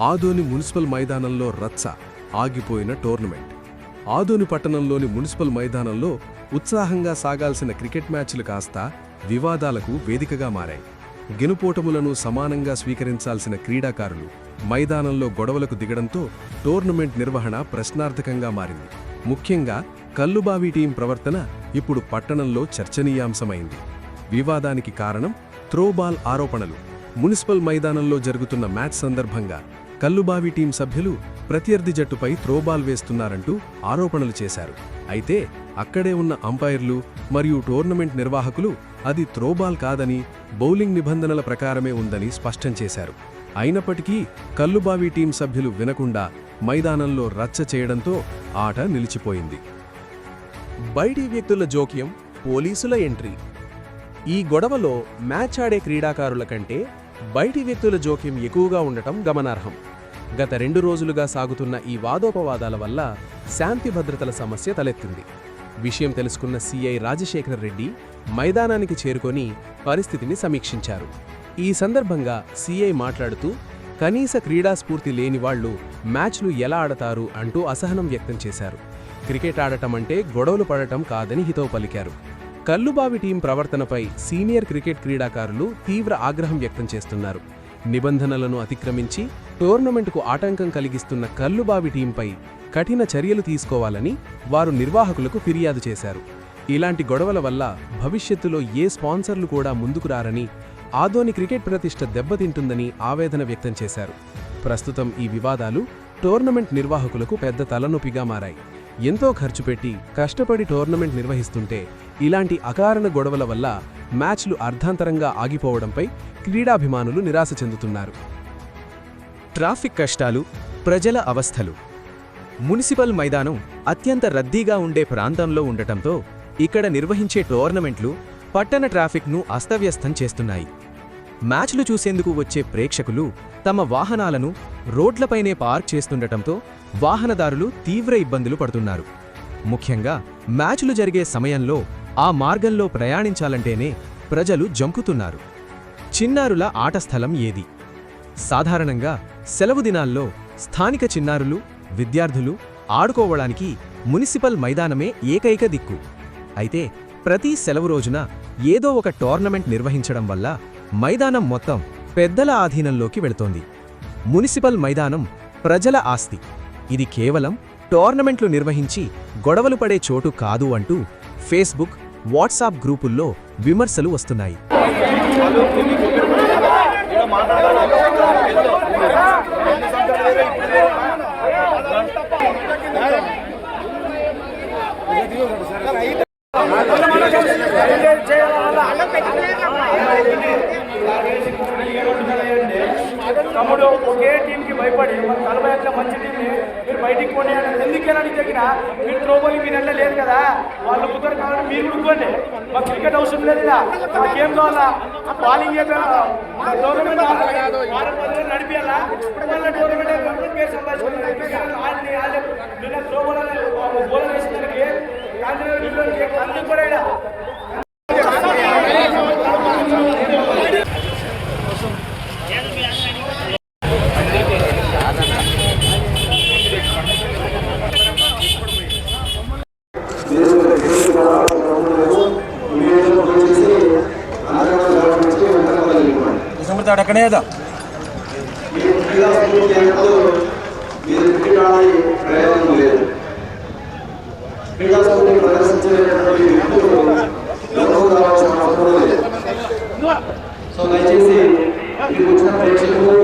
Adoni municipal మైదానంలో రచ్చ ఆగిపోయిన టోర్నమెంట్. ఆదోని పట్టణంలోని మున్సిపల్ మైదానంలో ఉత్సాహంగా సాగాల్సిన క్రికెట్ మ్యాచ్లు కాస్త వివాదాలకు వేదికగా మారాయి. గెనుపోటములను సమానంగా స్వీకరించాల్సిన క్రీడాకారులు మైదానంలో గొడవలకు దిగడంతో టోర్నమెంట్ నిర్వహణ ప్రశ్నార్థకంగా మారింది. ముఖ్యంగా కల్లుబావి టీం ప్రవర్తన ఇప్పుడు పట్టణంలో చర్చనీయాంశమైంది. వివాదానికి కారణం త్రోబాల్ ఆరోపణలు. మున్సిపల్ మైదానంలో జరుగుతున్న మ్యాచ్ సందర్భంగా కల్లుబావి టీం సభ్యులు ప్రత్యర్థి జట్టుపై త్రోబాల్ వేస్తున్నారంటూ ఆరోపణలు చేశారు. అయితే అక్కడే ఉన్న అంపైర్లు మరియు టోర్నమెంట్ నిర్వాహకులు అది త్రోబాల్ కాదని బౌలింగ్ నిబంధనల ప్రకారమే ఉందని స్పష్టం చేశారు. అయినప్పటికీ కల్లుబావి టీం సభ్యులు వినకుండా మైదానంలో రచ్చ చేయడంతో ఆట నిలిచిపోయింది. బయటి వ్యక్తుల జోక్యం పోలీసుల ఎంట్రీ. ఈ గొడవలో మ్యాచ్ ఆడే క్రీడాకారుల కంటే బయటి వ్యక్తుల జోక్యం ఎక్కువగా ఉండటం గమనార్హం. గత రెండు రోజులుగా సాగుతున్న ఈ వాదోపవాదాల వల్ల శాంతి భద్రతల సమస్య తలెత్తింది. విషయం తెలుసుకున్న సిఐ రాజశేఖర రెడ్డి మైదానానికి చేరుకొని పరిస్థితిని సమీక్షించారు. ఈ సందర్భంగా సిఐ మాట్లాడుతూ కనీస క్రీడాస్ఫూర్తి లేని వాళ్ళు మ్యాచ్లు ఎలా ఆడతారు అంటూ అసహనం వ్యక్తం చేశారు. క్రికెట్ ఆడటం అంటే గొడవలు పడటం కాదని హితవు పలికారు. కల్లుబావి టీం ప్రవర్తనపై సీనియర్ క్రికెట్ క్రీడాకారులు తీవ్ర ఆగ్రహం వ్యక్తం చేస్తున్నారు. నిబంధనలను అతిక్రమించి టోర్నమెంటుకు ఆటంకం కలిగిస్తున్న కల్లుబావి టీంపై కఠిన చర్యలు తీసుకోవాలని వారు నిర్వాహకులకు ఫిర్యాదు చేశారు. ఇలాంటి గొడవల వల్ల భవిష్యత్తులో ఏ స్పాన్సర్లు కూడా ముందుకు రారని ఆదోని క్రికెట్ ప్రతిష్ట దెబ్బతింటుందని ఆవేదన వ్యక్తం చేశారు. ప్రస్తుతం ఈ వివాదాలు టోర్నమెంట్ నిర్వాహకులకు పెద్ద తలనొప్పిగా మారాయి. ఎంతో ఖర్చు పెట్టి కష్టపడి టోర్నమెంట్ నిర్వహిస్తుంటే ఇలాంటి అకారణ గొడవల వల్ల మ్యాచ్లు అర్ధాంతరంగా ఆగిపోవడంపై క్రీడాభిమానులు నిరాశ చెందుతున్నారు. ట్రాఫిక్ కష్టాలు ప్రజల అవస్థలు. మున్సిపల్ మైదానం అత్యంత రద్దీగా ఉండే ప్రాంతంలో ఉండటంతో ఇక్కడ నిర్వహించే టోర్నమెంట్లు పట్టణ ట్రాఫిక్ను అస్తవ్యస్తం చేస్తున్నాయి. మ్యాచ్లు చూసేందుకు వచ్చే ప్రేక్షకులు తమ వాహనాలను రోడ్లపైనే పార్క్ చేస్తుండటంతో వాహనదారులు తీవ్ర ఇబ్బందులు పడుతున్నారు. ముఖ్యంగా మ్యాచ్లు జరిగే సమయంలో ఆ మార్గంలో ప్రయాణించాలంటేనే ప్రజలు జంకుతున్నారు. చిన్నారుల ఆట స్థలం ఏది? సాధారణంగా సెలవు దినాల్లో స్థానిక చిన్నారులు విద్యార్థులు ఆడుకోవడానికి మునిసిపల్ మైదానమే ఏకైక దిక్కు. అయితే ప్రతి సెలవు రోజున ఏదో ఒక టోర్నమెంట్ నిర్వహించడం వల్ల మైదానం మొత్తం పెద్దల ఆధీనంలోకి వెళుతోంది. మునిసిపల్ మైదానం ప్రజల ఆస్తి. ఇది కేవలం టోర్నమెంట్లు నిర్వహించి గొడవలు పడే చోటు కాదు అంటూ ఫేస్బుక్ వాట్సాప్ గ్రూపుల్లో విమర్శలు వస్తున్నాయి. చేయాలి. తమ్ముడు ఒకే టీంకి భయపడి మన నలభై అట్లా మంచి టీంని మీరు బయటికి పోనీ అని దగ్గర మీరు త్రోబోయి మీరు అంటే లేదు కదా వాళ్ళు కుదరు కావాలని మీరు ఉడుకోండి మాకు క్రికెట్ అవసరం లేదు ఇలా. మాకేం కావాలా? బాలింగ్ టోర్నమెంట్ నడిపియాలా? మళ్ళీ టోర్నమెంట్ పేరు సంపాదించుకోవాలి నిన్న త్రోబోల్ బోల్ వేసిన దానికి. అందుకు కూడా ఇలా సమృద్ధాడు అక్కడే కదా మీరు క్రీడ ఆడే ప్రయోజనం లేదు క్రీడాస్ఫూర్తి ప్రదర్శించేటటువంటి వ్యక్తులు గౌరవం కావాల్సిన అవసరం లేదు సో దయచేసి ఇక్కడికి వచ్చిన ప్రేక్షకులు